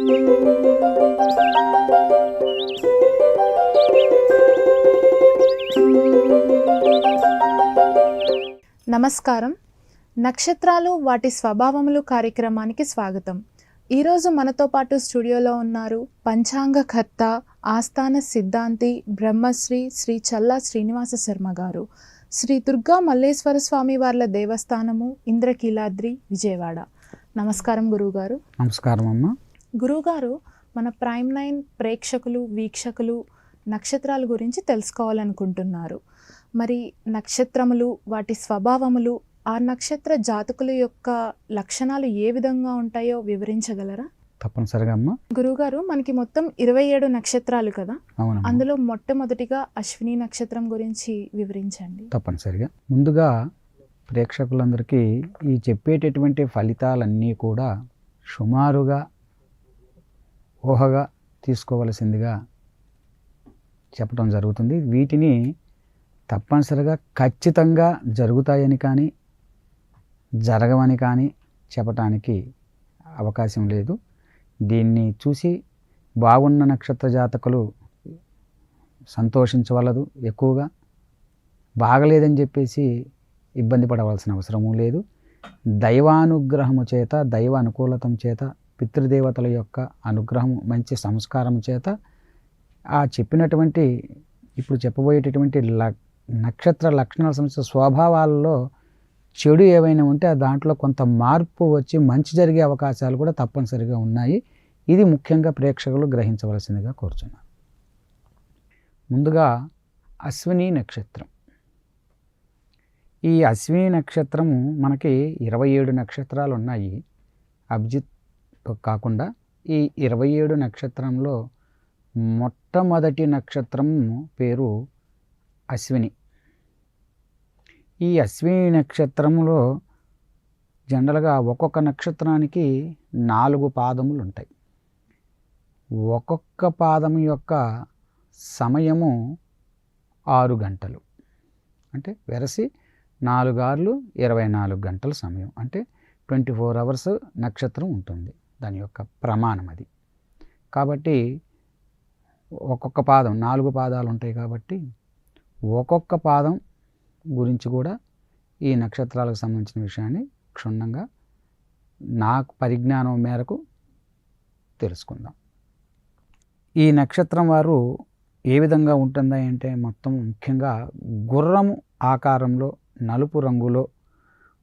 నమస్కారం. నక్షత్రాలు వాటి స్వభావములు కార్యక్రమానికి స్వాగతం. ఈరోజు మనతో పాటు స్టూడియోలో ఉన్నారు పంచాంగకర్త ఆస్థాన సిద్ధాంతి బ్రహ్మశ్రీ శ్రీ చల్లా శ్రీనివాస శర్మ గారు. శ్రీ దుర్గా మల్లేశ్వర స్వామి వార్ల దేవస్థానము ఇంద్రకీలాద్రి విజయవాడ. నమస్కారం గురువుగారు. నమస్కారం అమ్మ గురువుగారు మన ప్రైమ్ నైన్ ప్రేక్షకులు వీక్షకులు నక్షత్రాల గురించి తెలుసుకోవాలనుకుంటున్నారు. మరి నక్షత్రములు వాటి స్వభావములు ఆ నక్షత్ర జాతకుల యొక్క లక్షణాలు ఏ విధంగా ఉంటాయో వివరించగలరా? తప్పనిసరిగా అమ్మ. గురువుగారు మనకి మొత్తం ఇరవై ఏడు నక్షత్రాలు కదా? అందులో మొట్టమొదటిగా అశ్విని నక్షత్రం గురించి వివరించండి. తప్పనిసరిగా. ముందుగా ప్రేక్షకులందరికీ ఈ చెప్పేటటువంటి ఫలితాలన్నీ కూడా సుమారుగా ఊహగా తీసుకోవలసిందిగా చెప్పడం జరుగుతుంది. వీటిని తప్పనిసరిగా ఖచ్చితంగా జరుగుతాయని కానీ జరగవని కానీ చెప్పటానికి అవకాశం లేదు. దీన్ని చూసి బాగున్న నక్షత్ర జాతకులు సంతోషించవలదు ఎక్కువగా. బాగలేదని చెప్పేసి ఇబ్బంది పడవలసిన అవసరము లేదు. దైవానుగ్రహము చేత దైవ అనుకూలతం చేత పితృదేవతల యొక్క అనుగ్రహం మంచి సంస్కారం చేత ఆ చెప్పినటువంటి ఇప్పుడు చెప్పబోయేటటువంటి ల నక్షత్ర లక్షణాల సంస్థ స్వభావాలలో చెడు ఏవైనా ఉంటే ఆ దాంట్లో కొంత మార్పు వచ్చి మంచి జరిగే అవకాశాలు కూడా తప్పనిసరిగా ఉన్నాయి. ఇది ముఖ్యంగా ప్రేక్షకులు గ్రహించవలసిందిగా కోరుచున్నాను. ముందుగా అశ్విని నక్షత్రం. ఈ అశ్విని నక్షత్రము మనకి ఇరవై ఏడు నక్షత్రాలు ఉన్నాయి అభిజిత్ కాకుండా ఈ ఇరవై ఏడు నక్షత్రంలో మొట్టమొదటి నక్షత్రం పేరు అశ్విని. ఈ అశ్విని నక్షత్రంలో జనరల్గా ఒక్కొక్క నక్షత్రానికి నాలుగు పాదములు ఉంటాయి. ఒక్కొక్క పాదం యొక్క సమయము ఆరు గంటలు. అంటే వెరసి నాలుగార్లు ఇరవై నాలుగు గంటల సమయం. అంటే ట్వంటీ ఫోర్ అవర్స్ నక్షత్రం ఉంటుంది. దాని యొక్క ప్రమాణం అది. కాబట్టి ఒక్కొక్క పాదం నాలుగు పాదాలు ఉంటాయి కాబట్టి ఒక్కొక్క పాదం గురించి కూడా ఈ నక్షత్రాలకు సంబంధించిన విషయాన్ని క్షుణ్ణంగా నాకు పరిజ్ఞానం మేరకు తెలుసుకుందాం. ఈ నక్షత్రం వారు ఏ విధంగా ఉంటుందా అంటే మొత్తం ముఖ్యంగా గుర్రము ఆకారంలో నలుపు రంగులో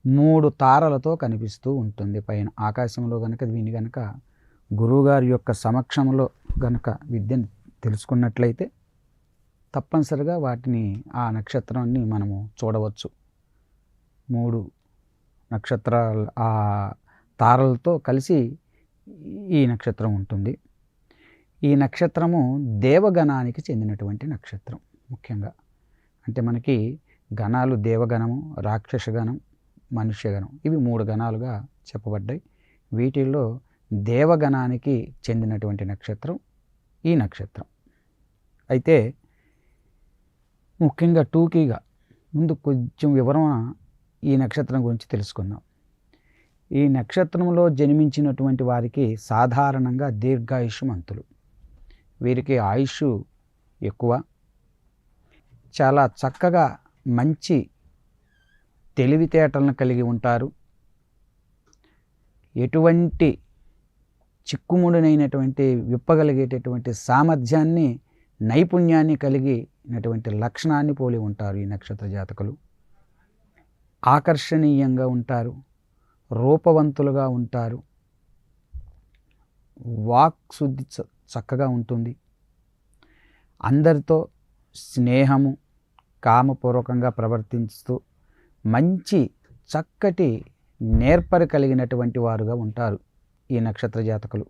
మూడు తారలతో కనిపిస్తూ ఉంటుంది పైన. ఆకాశంలో కనుక దీని కనుక గురువుగారి యొక్క సమక్షంలో కనుక విద్యను తెలుసుకున్నట్లయితే తప్పనిసరిగా వాటిని ఆ నక్షత్రాన్ని మనము చూడవచ్చు. మూడు నక్షత్రాల ఆ తారలతో కలిసి ఈ నక్షత్రం ఉంటుంది. ఈ నక్షత్రము దేవగణానికి చెందినటువంటి నక్షత్రం ముఖ్యంగా. అంటే మనకి గణాలు దేవగణము రాక్షసగణం మనుష్యగణం. ఇవి మూడు గణాలుగా చెప్పబడ్డాయి. వీటిల్లో దేవగణానికి చెందినటువంటి నక్షత్రం ఈ నక్షత్రం. అయితే ముఖ్యంగా టూకీగా ముందు కొంచెం వివరణ ఈ నక్షత్రం గురించి తెలుసుకుందాం. ఈ నక్షత్రంలో జన్మించినటువంటి వారికి సాధారణంగా దీర్ఘాయుష్మంతులు. వీరికి ఆయుష్ ఎక్కువ. చాలా చక్కగా మంచి తెలివితేటలను కలిగి ఉంటారు. ఎటువంటి చిక్కుముడినైనటువంటి విప్పగలిగేటటువంటి సామర్థ్యాన్ని నైపుణ్యాన్ని కలిగినటువంటి లక్షణాన్ని పోలి ఉంటారు ఈ నక్షత్ర జాతకులు. ఆకర్షణీయంగా ఉంటారు. రూపవంతులుగా ఉంటారు. వాక్ శుద్ధి చ- చక్కగా ఉంటుంది. అందరితో స్నేహము కామపూర్వకంగా ప్రవర్తిస్తూ మంచి చక్కటి నేర్పరి కలిగినటువంటి వారుగా ఉంటారు ఈ నక్షత్ర జాతకులు.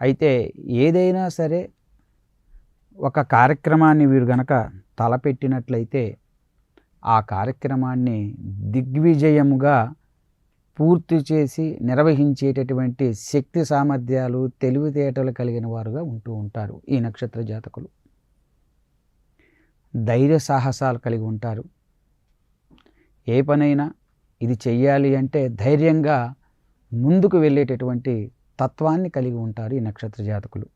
అయితే ఏదైనా సరే ఒక కార్యక్రమాన్ని వీరు గనక తలపెట్టినట్లయితే ఆ కార్యక్రమాన్ని దిగ్విజయముగా పూర్తి చేసి నిర్వహించేటటువంటి శక్తి సామర్థ్యాలు తెలివితేటలు కలిగిన వారుగా ఉంటూ ఉంటారు ఈ నక్షత్ర జాతకులు. ధైర్య సాహసాలు కలిగి ఉంటారు. ఏ పనైనా ఇది చెయ్యాలి అంటే ధైర్యంగా ముందుకు వెళ్ళేటటువంటి తత్వాన్ని కలిగి ఉంటారు ఈ నక్షత్ర జాతకులు.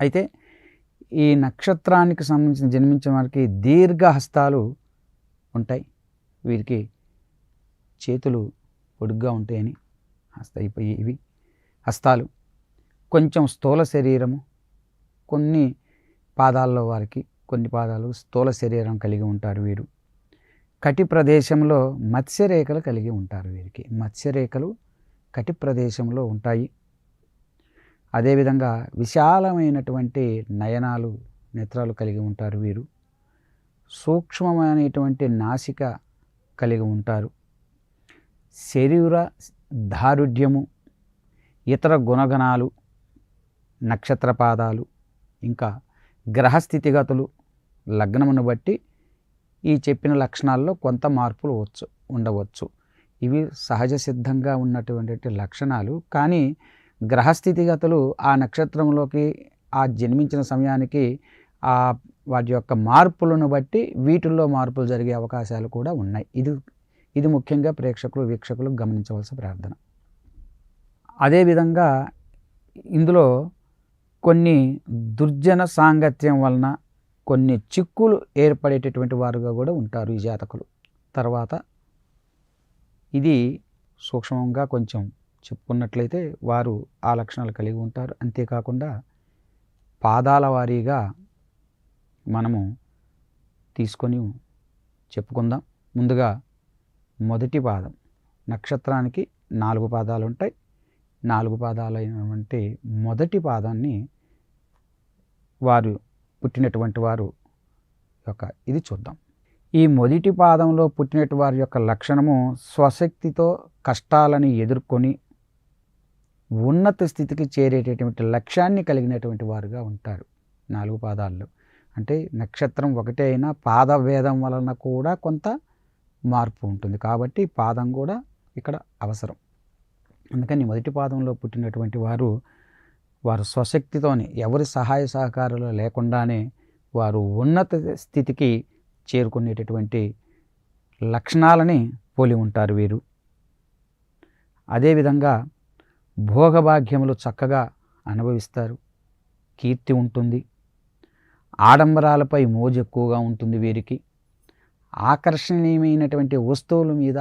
అయితే ఈ నక్షత్రానికి సంబంధించిన జన్మించిన వారికి దీర్ఘ హస్తాలు ఉంటాయి. వీరికి చేతులు పొడుగ్గా ఉంటాయని హస్త ఇవి. హస్తాలు కొంచెం స్థూల శరీరము కొన్ని పాదాల్లో వారికి కొన్ని పాదాలు స్థూల శరీరం కలిగి ఉంటారు వీరు. కటి ప్రదేశంలో మత్స్యరేఖలు కలిగి ఉంటారు వీరికి. మత్స్యరేఖలు కటి ప్రదేశంలో ఉంటాయి. అదేవిధంగా విశాలమైనటువంటి నయనాలు నేత్రాలు కలిగి ఉంటారు వీరు. సూక్ష్మమైనటువంటి నాసిక కలిగి ఉంటారు. శరీర దారుఢ్యము ఇతర గుణగణాలు నక్షత్రపాదాలు ఇంకా గ్రహస్థితిగతులు లగ్నమును బట్టి ఈ చెప్పిన లక్షణాల్లో కొంత మార్పులు వచ్చు ఉండవచ్చు. ఇవి సహజ సిద్ధంగా ఉన్నటువంటి లక్షణాలు. కానీ గ్రహస్థితిగతులు ఆ నక్షత్రంలోకి ఆ జన్మించిన సమయానికి ఆ వాటి యొక్క మార్పులను బట్టి వీటిల్లో మార్పులు జరిగే అవకాశాలు కూడా ఉన్నాయి. ఇది ఇది ముఖ్యంగా ప్రేక్షకులు వీక్షకులు గమనించవలసిన ప్రార్థన. అదేవిధంగా ఇందులో కొన్ని దుర్జన సాంగత్యం వలన కొన్ని చిక్కులు ఏర్పడేటటువంటి వారుగా కూడా ఉంటారు ఈ జాతకులు. తర్వాత ఇది సూక్ష్మంగా కొంచెం చెప్పుకున్నట్లయితే వారు ఆ లక్షణాలు కలిగి ఉంటారు. అంతేకాకుండా పాదాల వారీగా మనము తీసుకొని చెప్పుకుందాం. ముందుగా మొదటి పాదం. నక్షత్రానికి నాలుగు పాదాలు ఉంటాయి. నాలుగు పాదాలైనటువంటి మొదటి పాదాన్ని వారు పుట్టినటువంటి వారు యొక్క ఇది చూద్దాం. ఈ మొదటి పాదంలో పుట్టినటువంటి వారి యొక్క లక్షణము స్వశక్తితో కష్టాలని ఎదుర్కొని ఉన్నత స్థితికి చేరేటటువంటి లక్ష్యాన్ని కలిగినటువంటి వారుగా ఉంటారు నాలుగు పాదాల్లో. అంటే నక్షత్రం ఒకటే అయినా పాదభేదం వలన కూడా కొంత మార్పు ఉంటుంది. కాబట్టి పాదం కూడా ఇక్కడ అవసరం. అందుకని మొదటి పాదంలో పుట్టినటువంటి వారు వారు స్వశక్తితోనే ఎవరి సహాయ సహకారాలు లేకుండానే వారు ఉన్నత స్థితికి చేరుకునేటటువంటి లక్షణాలని పోలి ఉంటారు వీరు. అదేవిధంగా భోగభాగ్యములు చక్కగా అనుభవిస్తారు. కీర్తి ఉంటుంది. ఆడంబరాలపై మోజు ఎక్కువగా ఉంటుంది వీరికి. ఆకర్షణీయమైనటువంటి వస్తువుల మీద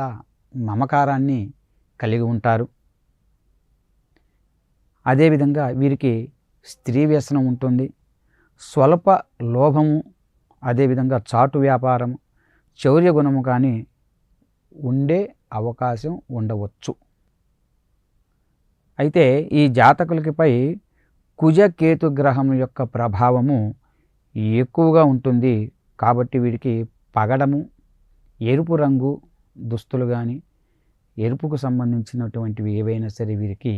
మమకారాన్ని కలిగి ఉంటారు. అదేవిధంగా వీరికి స్త్రీ వ్యసనం ఉంటుంది స్వల్ప లోభము అదేవిధంగా చాటు వ్యాపారం చౌర్య గుణము కానీ ఉండే అవకాశం ఉండవచ్చు. అయితే ఈ జాతకులకిపై కుజకేతు గ్రహం యొక్క ప్రభావము ఎక్కువగా ఉంటుంది కాబట్టి వీరికి పగడము ఎరుపు రంగు దుస్తులు కానీ ఎరుపుకు సంబంధించినటువంటివి ఏవైనా సరే వీరికి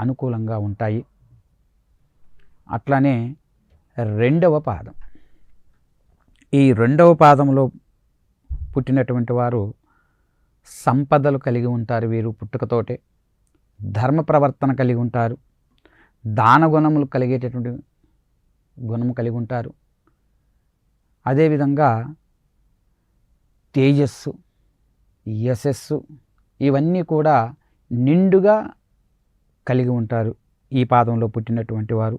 అనుకూలంగా ఉంటాయి. అట్లానే రెండవ పాదం. ఈ రెండవ పాదంలో పుట్టినటువంటి వారు సంపదలు కలిగి ఉంటారు వీరు పుట్టుకతోటే. ధర్మ ప్రవర్తన కలిగి ఉంటారు. దాన గుణములు కలిగేటటువంటి గుణము కలిగి ఉంటారు. అదేవిధంగా తేజస్సు యశస్సు ఇవన్నీ కూడా నిండుగా కలిగి ఉంటారు ఈ పాదంలో పుట్టినటువంటి వారు.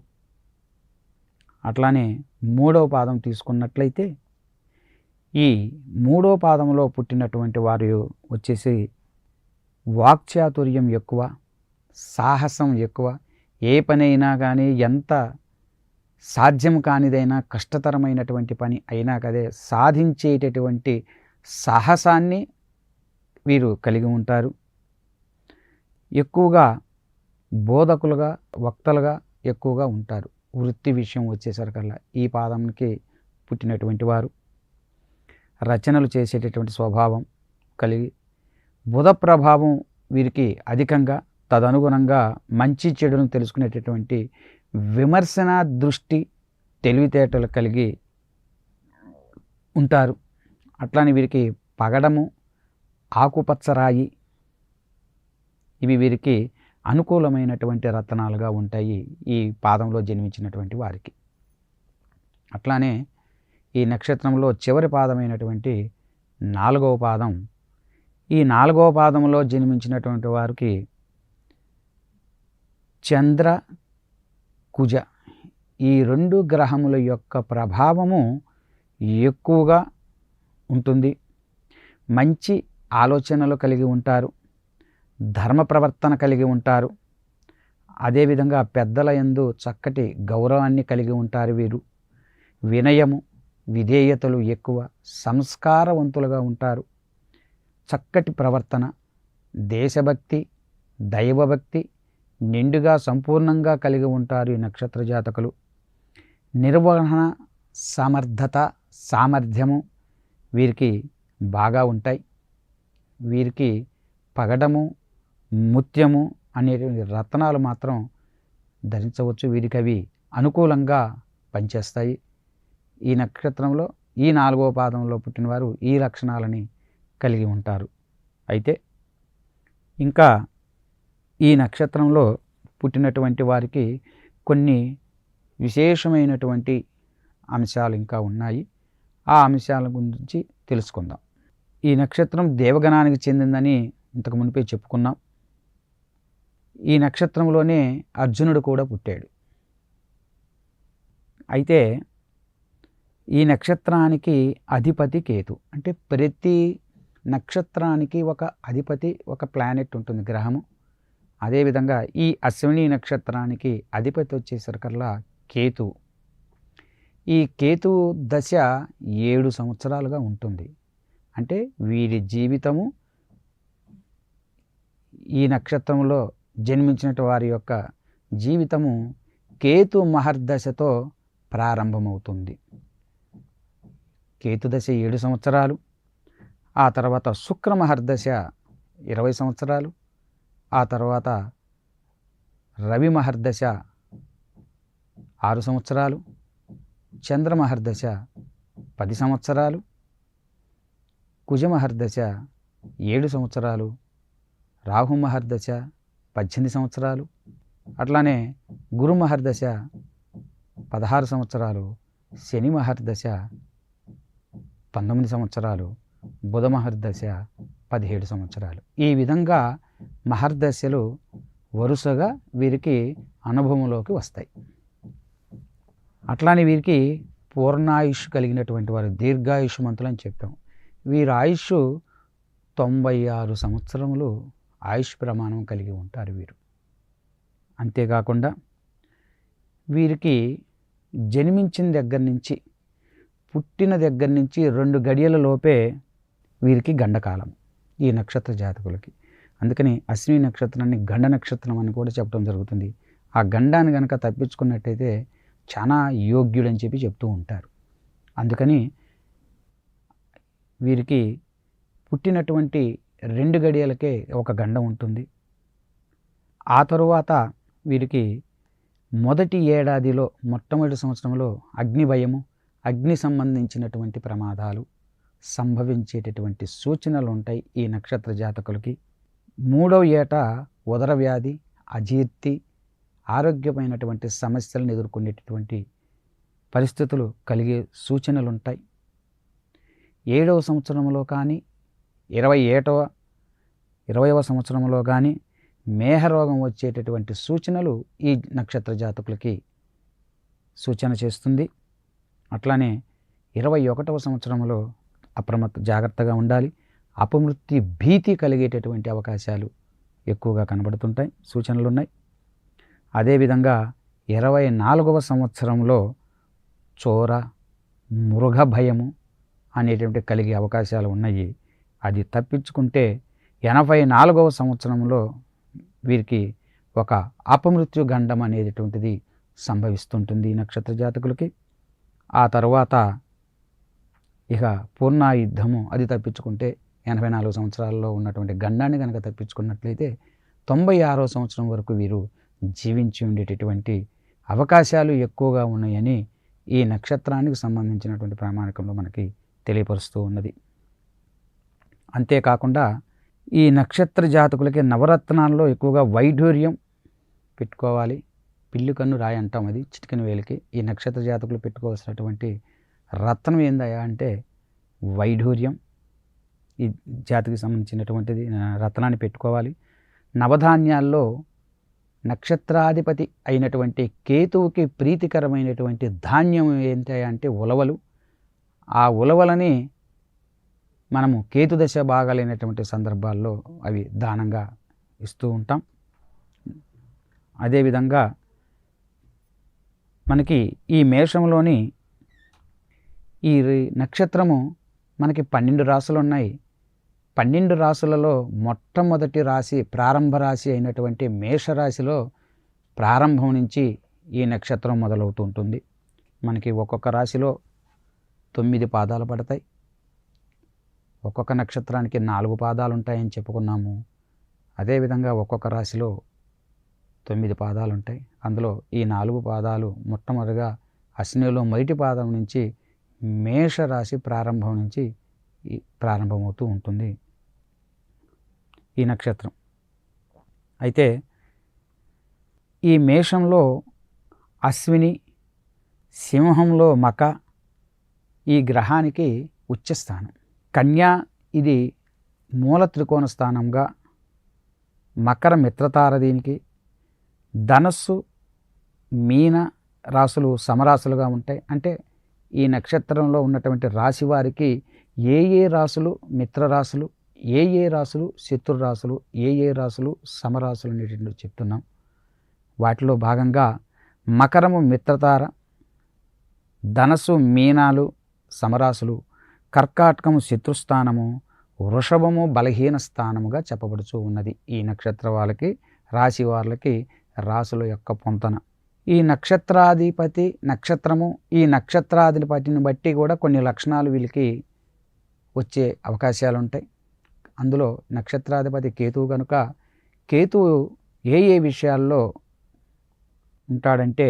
అట్లానే మూడవ పాదం తీసుకున్నట్లయితే ఈ మూడో పాదంలో పుట్టినటువంటి వారు వచ్చేసి వాక్చాతుర్యం ఎక్కువ సాహసం ఎక్కువ ఏ పనైనా కానీ ఎంత సాధ్యం కానిదైనా కష్టతరమైనటువంటి పని అయినా కదే సాధించేటటువంటి సాహసాన్ని వీరు కలిగి ఉంటారు. ఎక్కువగా బోధకులుగా వక్తలుగా ఎక్కువగా ఉంటారు. వృత్తి విషయం వచ్చేసరికల్లా ఈ పాదంకి పుట్టినటువంటి వారు. రచనలు చేసేటటువంటి స్వభావం కలిగి బుధ ప్రభావం వీరికి అధికంగా తదనుగుణంగా మంచి చెడును తెలుసుకునేటటువంటి విమర్శన దృష్టి తెలివితేటలు కలిగి ఉంటారు. అట్లానే వీరికి పగడము ఆకుపచ్చరాయి ఇవి వీరికి అనుకూలమైనటువంటి రత్నాలుగా ఉంటాయి ఈ పాదంలో జన్మించినటువంటి వారికి. అట్లానే ఈ నక్షత్రంలో చివరి పాదమైనటువంటి నాలుగవ పాదం ఈ నాలుగవ పాదంలో జన్మించినటువంటి వారికి చంద్ర కుజ ఈ రెండు గ్రహముల యొక్క ప్రభావము ఎక్కువగా ఉంటుంది. మంచి ఆలోచనలు కలిగి ఉంటారు. ధర్మ ప్రవర్తన కలిగి ఉంటారు. అదేవిధంగా పెద్దల యందు చక్కటి గౌరవాన్ని కలిగి ఉంటారు వీరు. వినయము విధేయతలు ఎక్కువ సంస్కారవంతులుగా ఉంటారు. చక్కటి ప్రవర్తన దేశభక్తి దైవభక్తి నిండుగా సంపూర్ణంగా కలిగి ఉంటారు ఈ నక్షత్ర జాతకులు. నిర్వహణ సమర్థత సామర్థ్యము వీరికి బాగా ఉంటాయి. వీరికి పగడము ముత్యము అనేటువంటి రత్నాలు మాత్రం ధరించవచ్చు. వీరికి అవి అనుకూలంగా పనిచేస్తాయి. ఈ నక్షత్రంలో ఈ నాలుగవ పాదంలో పుట్టినవారు ఈ లక్షణాలని కలిగి ఉంటారు. అయితే ఇంకా ఈ నక్షత్రంలో పుట్టినటువంటి వారికి కొన్ని విశేషమైనటువంటి అంశాలు ఇంకా ఉన్నాయి. ఆ అంశాల గురించి తెలుసుకుందాం. ఈ నక్షత్రం దేవగణానికి చెందిందని ఇంతకు మునిపే చెప్పుకున్నాం. ఈ నక్షత్రంలోనే అర్జునుడు కూడా పుట్టాడు. అయితే ఈ నక్షత్రానికి అధిపతి కేతు. అంటే ప్రతి నక్షత్రానికి ఒక అధిపతి ఒక ప్లానెట్ ఉంటుంది గ్రహము. అదేవిధంగా ఈ అశ్విని నక్షత్రానికి అధిపతి వచ్చేసరికల్లా కేతు. ఈ కేతు దశ ఏడు సంవత్సరాలుగా ఉంటుంది. అంటే వీరి జీవితము ఈ నక్షత్రంలో జన్మించిన వారి యొక్క జీవితము కేతు మహర్దశతో ప్రారంభమవుతుంది. కేతు దశ ఏడు సంవత్సరాలు ఆ తర్వాత శుక్రమహర్దశ ఇరవై సంవత్సరాలు ఆ తర్వాత రవి మహర్దశ ఆరు సంవత్సరాలు చంద్రమహర్దశ పది సంవత్సరాలు కుజమహర్దశ ఏడు సంవత్సరాలు రాహుమహర్దశ పద్దెనిమిది సంవత్సరాలు. అట్లానే గురు మహర్దశ పదహారు సంవత్సరాలు శని మహర్దశ పంతొమ్మిది సంవత్సరాలు బుధ మహర్దశ పదిహేడు సంవత్సరాలు. ఈ విధంగా మహర్దశలు వరుసగా వీరికి అనుభవంలోకి వస్తాయి. అట్లానే వీరికి పూర్ణాయుష్ కలిగినటువంటి వారు దీర్ఘాయుష్మంతులు అని చెప్పాం. వీరి ఆయుష్ తొంభై ఆరు సంవత్సరములు ఆయుష్ ప్రమాణం కలిగి ఉంటారు వీరు. అంతేకాకుండా వీరికి జన్మించిన దగ్గర నుంచి పుట్టిన దగ్గర నుంచి రెండు గడియల లోపే వీరికి గండకాలం ఈ నక్షత్ర జాతకులకి. అందుకని అశ్విని నక్షత్రాన్ని గండ నక్షత్రం అని కూడా చెప్పడం జరుగుతుంది. ఆ గండాన్ని కనుక తప్పించుకున్నట్టయితే చాలా యోగ్యుడని చెప్పి చెప్తూ ఉంటారు. అందుకని వీరికి పుట్టినటువంటి రెండు గడియలకే ఒక గండం ఉంటుంది. ఆ తరువాత వీరికి మొదటి ఏడాదిలో మొట్టమొదటి సంవత్సరంలో అగ్ని భయము అగ్ని సంబంధించినటువంటి ప్రమాదాలు సంభవించేటటువంటి సూచనలు ఉంటాయి ఈ నక్షత్ర జాతకులకి. మూడవ ఏట ఉదర వ్యాధి అజీర్తి ఆరోగ్యమైనటువంటి సమస్యలను ఎదుర్కొనేటటువంటి పరిస్థితులు కలిగే సూచనలు ఉంటాయి ఏడవ సంవత్సరంలో కానీ ఇరవై ఏటవ ఇరవయవ సంవత్సరంలో కానీ మేహరోగం వచ్చేటటువంటి సూచనలు ఈ నక్షత్ర జాతకులకి సూచన చేస్తుంది. అట్లానే ఇరవై ఒకటవ సంవత్సరంలో అప్రమత్త జాగ్రత్తగా ఉండాలి. అపమృత్యు భీతి కలిగేటటువంటి అవకాశాలు ఎక్కువగా కనబడుతుంటాయి సూచనలు ఉన్నాయి అదేవిధంగా ఇరవై నాలుగవ సంవత్సరంలో చోర మృగ భయము అనేటువంటి కలిగే అవకాశాలు ఉన్నాయి. అది తప్పించుకుంటే ఎనభై నాలుగవ సంవత్సరంలో వీరికి ఒక అపమృత్యు గండం అనేటటువంటిది సంభవిస్తుంటుంది ఈ నక్షత్ర జాతకులకి. ఆ తర్వాత ఇక పూర్ణాయుద్ధము అది తప్పించుకుంటే ఎనభై నాలుగు సంవత్సరాల్లో ఉన్నటువంటి గండాన్ని కనుక తప్పించుకున్నట్లయితే తొంభై ఆరో సంవత్సరం వరకు వీరు జీవించి ఉండేటటువంటి అవకాశాలు ఎక్కువగా ఉన్నాయని ఈ నక్షత్రానికి సంబంధించినటువంటి ప్రామాణికంలో మనకి తెలియపరుస్తూ ఉన్నది. అంతేకాకుండా ఈ నక్షత్ర జాతకులకి నవరత్నాల్లో ఎక్కువగా వైఢూర్యం పెట్టుకోవాలి. పిల్లి కన్ను రాయి అంటాం అది చిటికెన వేలికి. ఈ నక్షత్ర జాతకులు పెట్టుకోవాల్సినటువంటి రత్నం ఏందయ్యా అంటే వైఢూర్యం. ఈ జాతికి సంబంధించినటువంటిది రత్నాన్ని పెట్టుకోవాలి. నవధాన్యాల్లో నక్షత్రాధిపతి అయినటువంటి కేతువుకి ప్రీతికరమైనటువంటి ధాన్యం ఏంటి అంటే ఉలవలు. ఆ ఉలవలని మనము కేతు దశ బాగాలైనటువంటి సందర్భాల్లో అవి దానంగా ఇస్తూ ఉంటాం. అదేవిధంగా మనకి ఈ మేషంలోని ఈ రి- నక్షత్రము మనకి పన్నెండు రాసులు ఉన్నాయి పన్నెండు రాసులలో మొట్టమొదటి రాశి ప్రారంభ రాశి అయినటువంటి మేషరాశిలో ప్రారంభం నుంచి ఈ నక్షత్రం మొదలవుతూ ఉంటుంది. మనకి ఒక్కొక్క రాశిలో తొమ్మిది పాదాలు పడతాయి. ఒక్కొక్క నక్షత్రానికి నాలుగు పాదాలు ఉంటాయని చెప్పుకున్నాము అదేవిధంగా ఒక్కొక్క రాశిలో తొమ్మిది పాదాలు ఉంటాయి అందులో ఈ నాలుగు పాదాలు మొట్టమొదటిగా అశ్వినిలో మొదటి పాదం నుంచి మేషరాశి ప్రారంభం నుంచి ప్రారంభమవుతూ ఉంటుంది ఈ నక్షత్రం. అయితే ఈ మేషంలో అశ్విని సింహంలో మక ఈ గ్రహానికి ఉచ్చస్థానం. కన్యా ఇది మూల త్రికోణ స్థానంగా మకర మిత్రతార దీనికి. ధనస్సు మీన రాసులు సమరాశులుగా ఉంటాయి. అంటే ఈ నక్షత్రంలో ఉన్నటువంటి రాశి వారికి ఏ ఏ రాసులు మిత్రరాశులు ఏ ఏ రాసులు శత్రు రాసులు ఏ ఏ రాసులు సమరాశులు అనేటువంటి చెప్తున్నాం. వాటిలో భాగంగా మకరము మిత్రతార ధనస్సు మీనాలు సమరాశులు కర్కాటకము శత్రుస్థానము వృషభము బలహీన స్థానముగా చెప్పబడుచూ ఉన్నది. ఈ నక్షత్ర వాళ్ళకి రాశి వాళ్ళకి రాసుల యొక్క పొంతన. ఈ నక్షత్రాధిపతి నక్షత్రము ఈ నక్షత్రాధిపతిని బట్టి కూడా కొన్ని లక్షణాలు వీళ్ళకి వచ్చే అవకాశాలు ఉంటాయి అందులో నక్షత్రాధిపతి కేతువు కనుక కేతువు ఏ ఏ విషయాల్లో ఉంటాడంటే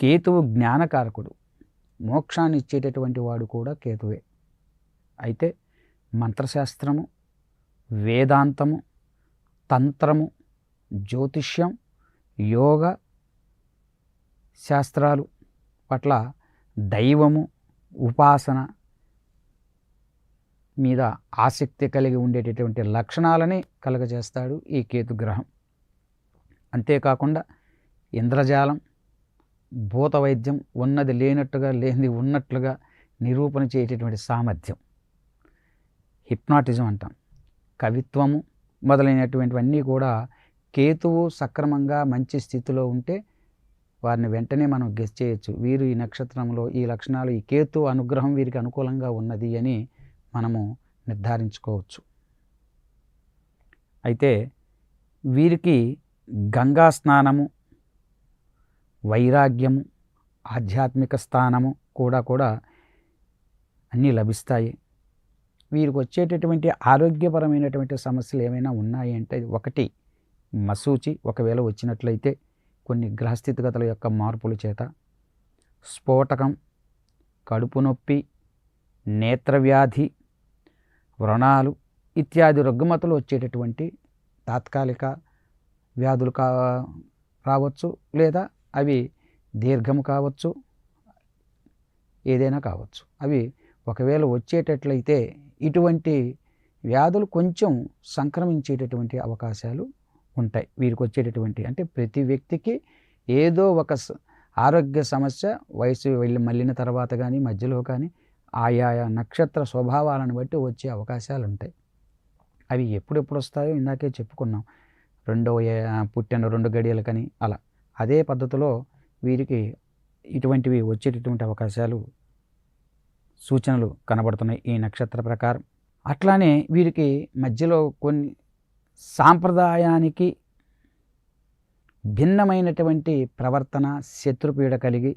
కేతువు జ్ఞానకారకుడు. మోక్షాన్ని ఇచ్చేటటువంటి వాడు కూడా కేతువే. అయితే మంత్రశాస్త్రము వేదాంతము తంత్రము జ్యోతిష్యం యోగ శాస్త్రాలు పట్ల దైవము ఉపాసన మీద ఆసక్తి కలిగి ఉండేటటువంటి లక్షణాలని కలగజేస్తాడు ఈ కేతు గ్రహం అంతేకాకుండా ఇంద్రజాలం భూత వైద్యం ఉన్నది లేనట్టుగా లేనిది ఉన్నట్లుగా నిరూపణ చేయటటువంటి సామర్థ్యం. హిప్నాటిజం అంటాం. కవిత్వము మొదలైనటువంటివన్నీ కూడా కేతువు సక్రమంగా మంచి స్థితిలో ఉంటే వారిని వెంటనే మనం గెస్ చేయొచ్చు. వీరు ఈ నక్షత్రంలో ఈ లక్షణాలు ఈ కేతు అనుగ్రహం వీరికి అనుకూలంగా ఉన్నది అని మనము నిర్ధారించుకోవచ్చు. అయితే వీరికి గంగా స్నానము వైరాగ్యము ఆధ్యాత్మిక స్థానము కూడా కూడా అన్నీ లభిస్తాయి. వీరికి వచ్చేటటువంటి ఆరోగ్యపరమైనటువంటి సమస్యలు ఏమైనా ఉన్నాయి అంటే ఒకటి మసూచి. ఒకవేళ వచ్చినట్లయితే కొన్ని గ్రహస్థితిగతుల యొక్క మార్పుల చేత స్ఫోటకం కడుపు నొప్పి నేత్రవ్యాధి వ్రణాలు ఇత్యాది రుగ్మతలు వచ్చేటటువంటి తాత్కాలిక వ్యాధులు కా రావచ్చు లేదా అవి దీర్ఘము కావచ్చు ఏదైనా కావచ్చు. అవి ఒకవేళ వచ్చేటట్లయితే ఇటువంటి వ్యాధులు కొంచెం సంక్రమించేటటువంటి అవకాశాలు ఉంటాయి. వీరికి వచ్చేటటువంటి అంటే ప్రతి వ్యక్తికి ఏదో ఒక స- ఆరోగ్య సమస్య వయసు వెళ్ళి మళ్ళిన తర్వాత కానీ మధ్యలో కానీ ఆయా నక్షత్ర స్వభావాలను బట్టి వచ్చే అవకాశాలు ఉంటాయి అవి ఎప్పుడెప్పుడు వస్తాయో ఇందాకే చెప్పుకున్నాం. రెండో పుట్టిన రెండు గడియలకని అలా. అదే పద్ధతిలో వీరికి ఇటువంటివి వచ్చేటటువంటి అవకాశాలు సూచనలు కనబడుతున్నాయి ఈ నక్షత్ర ప్రకారం. అట్లానే వీరికి మధ్యలో కొన్ని సాంప్రదాయానికి భిన్నమైనటువంటి ప్రవర్తన శత్రుపీడ కలిగి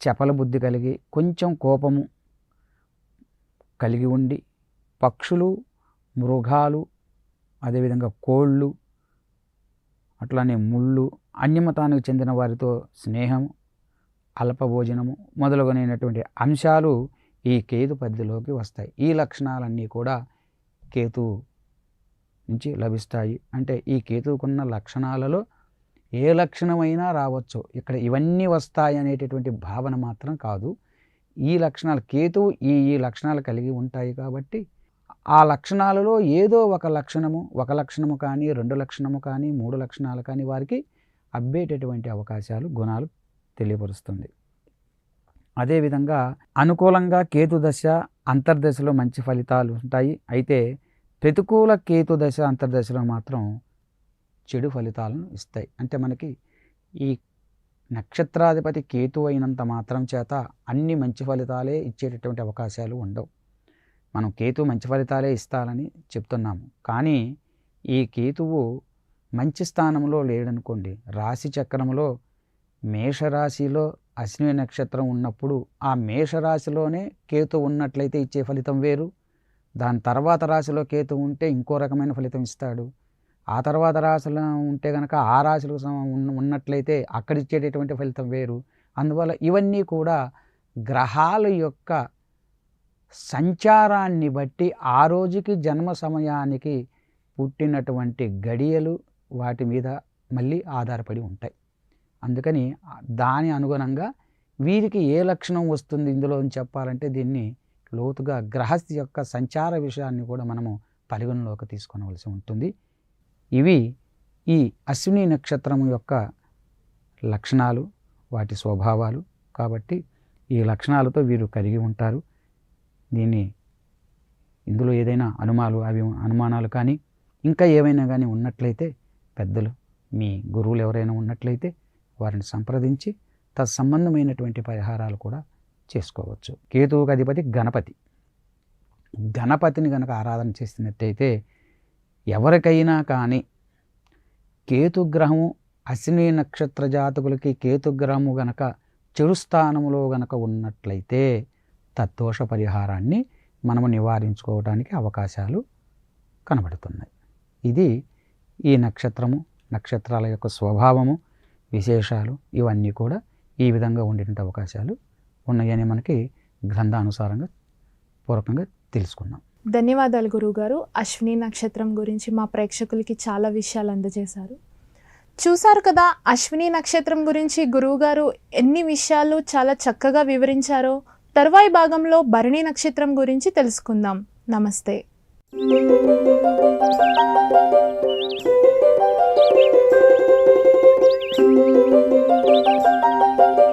చపల బుద్ధి కలిగి కొంచెం కోపము కలిగి ఉండి పక్షులు మృగాలు అదేవిధంగా కోళ్ళు అట్లానే ముళ్ళు అన్యమతానికి చెందిన వారితో స్నేహము అల్పభోజనము మొదలగునైనటువంటి అంశాలు ఈ కేతు పద్ధతిలోకి వస్తాయి. ఈ లక్షణాలన్నీ కూడా కేతు నుంచి లభిస్తాయి. అంటే ఈ కేతువుకున్న లక్షణాలలో ఏ లక్షణమైనా రావచ్చు. ఇక్కడ ఇవన్నీ వస్తాయి అనేటటువంటి భావన మాత్రం కాదు. ఈ లక్షణాలు కేతువు ఈ ఈ లక్షణాలు కలిగి ఉంటాయి కాబట్టి ఆ లక్షణాలలో ఏదో ఒక లక్షణము ఒక లక్షణము కానీ రెండు లక్షణము కానీ మూడు లక్షణాలు కానీ వారికి అబ్బేటటువంటి అవకాశాలు గుణాలు తెలియపరుస్తుంది. అదేవిధంగా అనుకూలంగా కేతు దశ అంతర్దశలో మంచి ఫలితాలు ఉంటాయి. అయితే ప్రతికూల కేతు దశ అంతర్దశలో మాత్రం చెడు ఫలితాలను ఇస్తాయి. అంటే మనకి ఈ నక్షత్రాధిపతి కేతు అయినంత మాత్రం చేత అన్ని మంచి ఫలితాలే ఇచ్చేటటువంటి అవకాశాలు ఉండవు. మనం కేతు మంచి ఫలితాలే ఇస్తారని చెప్తున్నాము. కానీ ఈ కేతువు మంచి స్థానంలో లేడనుకోండి రాశి చక్రంలో మేషరాశిలో అశ్విని నక్షత్రం ఉన్నప్పుడు ఆ మేషరాశిలోనే కేతు ఉన్నట్లయితే ఇచ్చే ఫలితం వేరు. దాని తర్వాత రాశిలో కేతు ఉంటే ఇంకో రకమైన ఫలితం ఇస్తాడు. ఆ తర్వాత రాశిలో ఉంటే కనుక ఆ రాశిలో ఉన్నట్లయితే అక్కడ ఇచ్చేటటువంటి ఫలితం వేరు. అందువల్ల ఇవన్నీ కూడా గ్రహాల యొక్క సంచారాన్ని బట్టి ఆ రోజుకి జన్మ సమయానికి పుట్టినటువంటి గడియలు వాటి మీద మళ్ళీ ఆధారపడి ఉంటాయి. అందుకని దాని అనుగుణంగా వీరికి ఏ లక్షణం వస్తుంది ఇందులో అని చెప్పాలంటే దీన్ని లోతుగా గ్రహస్థి యొక్క సంచార విషయాన్ని కూడా మనము పరిగణలోకి తీసుకొనవలసి ఉంటుంది. ఇవి ఈ అశ్విని నక్షత్రం యొక్క లక్షణాలు వాటి స్వభావాలు. కాబట్టి ఈ లక్షణాలతో వీరు కలిగి ఉంటారు. దీన్ని ఇందులో ఏదైనా అనుమానాలు అవి అనుమానాలు కానీ ఇంకా ఏవైనా కానీ ఉన్నట్లయితే పెద్దలు మీ గురువులు ఎవరైనా ఉన్నట్లయితే వారిని సంప్రదించి తత్సంబంధమైనటువంటి పరిహారాలు కూడా చేసుకోవచ్చు. కేతువుకు అధిపతి గణపతి. గణపతిని కనుక ఆరాధన చేసినట్టయితే ఎవరికైనా కానీ కేతుగ్రహము అశ్విని నక్షత్ర జాతకులకి కేతుగ్రహము గనక చెడు స్థానంలో గనక ఉన్నట్లయితే తద్దోష పరిహారాన్ని మనము నివారించుకోవడానికి అవకాశాలు కనబడుతున్నాయి. ఇది ఈ నక్షత్రము నక్షత్రాల యొక్క స్వభావము విశేషాలు ఇవన్నీ కూడా ఈ విధంగా ఉండేటువంటి అవకాశాలు ఉన్నాయని మనకి గ్రంథానుసారంగా పూర్వకంగా తెలుసుకున్నాం. ధన్యవాదాలు గురువుగారు. అశ్విని నక్షత్రం గురించి మా ప్రేక్షకులకి చాలా విషయాలు అందజేశారు. చూశారు కదా అశ్విని నక్షత్రం గురించి గురువుగారు ఎన్ని విషయాలు చాలా చక్కగా వివరించారో. తర్వాయి భాగంలో భరణి నక్షత్రం గురించి తెలుసుకుందాం. నమస్తే. Música